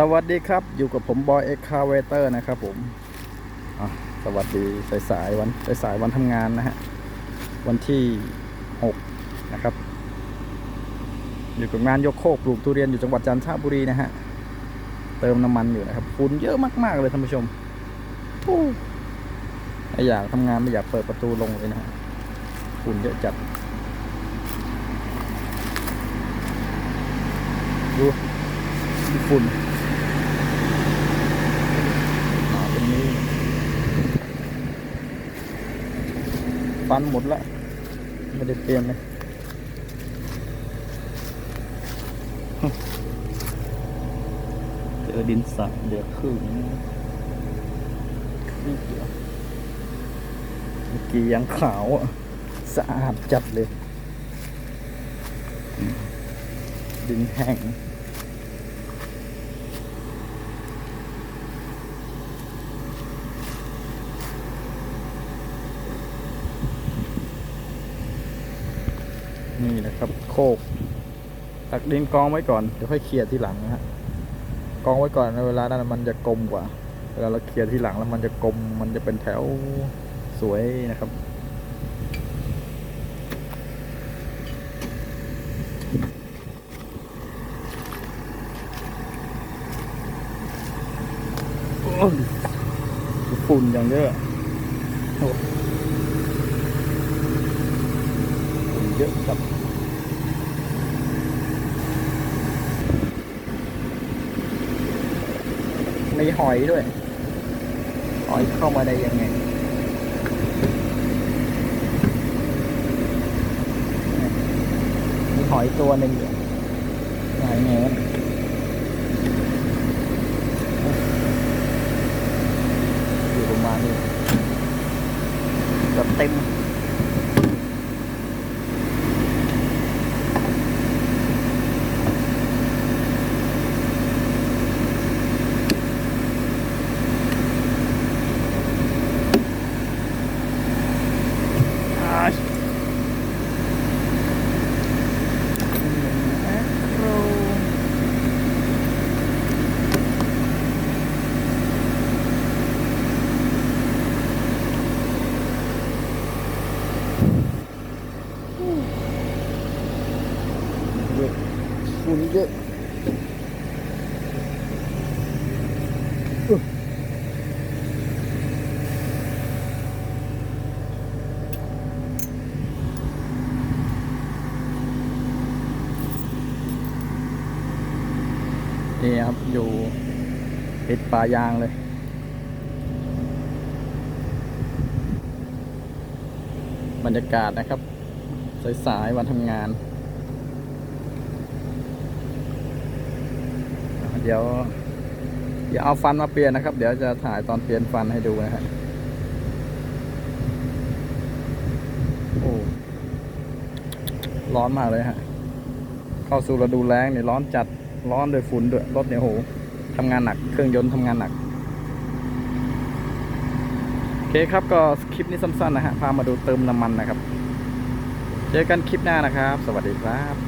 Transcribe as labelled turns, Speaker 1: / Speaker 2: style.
Speaker 1: สวัสดีครับอยู่กับผมบอยเอ็กคาเวเตอร์นะครับผมสวัสดีสายๆวันสายๆวันทำงานนะฮะวันที่ 6 นะครับ อยู่กับงานยกโคกปลูกทุเรียนอยู่จังหวัดจันทบุรีนะฮะเติมน้ำมันอยู่นะครับฝุ่นเยอะมากๆเลยท่านผู้ชมโอ้ไม่อยากทำงานไม่อยากเปิดประตูลงเลยนะฮะฝุ่นเยอะจัดดูดูฝุ่นอ๋อตรงนี้ ฟันหมดละไม่ได้เปลี่ยนเลยเจอดินสระเดี๋ยวครึ่งนี่เดียวเมื่อกี้ยังขาวอะ สะอาดจัดเลยอืมดินแห้ง นี่นะครับ โคก ตักดินกองไว้ก่อน เดี๋ยวค่อยเคลียร์ที่หลังนะฮะกองไว้ก่อนในเวลานั้นมันจะกลมกว่า เวลาเราเคลียร์ที่หลังแล้วมันจะกลม มันจะเป็นแถวสวยนะครับฝุ่นอย่างเยอะโอ้ฝุ่น เยอะครับมีหอยด้วย หอยเข้ามาได้ยังไงมีหอยตัวหนึ่งอยู่หอยแงนอยู่ประมาณนี้เกือบเต็ม อาชแอคโรเยอะ ฝุ่นเยอะนี่ครับอยู่ติดป่ายางเลยบรรยากาศนะครับ สายๆวันทำงาน เดี๋ยวเดี๋ยวเอาฟันมาเปลี่ยนนะครับ เดี๋ยวจะถ่ายตอนเปลี่ยนฟันให้ดูนะฮะโอ้ร้อนมากเลยฮะ เข้าสู่ฤดูแล้งเนี่ยร้อนจัดร้อนโดยฝุ่นด้วยรถเนี่ยโหทำงานหนัก เครื่องยนต์ทำงานหนักโอเคครับก็คลิปนี้สั้นๆนะฮะพามาดูเติมน้ำมันนะครับ เจอกันคลิปหน้านะครับ สวัสดีครับ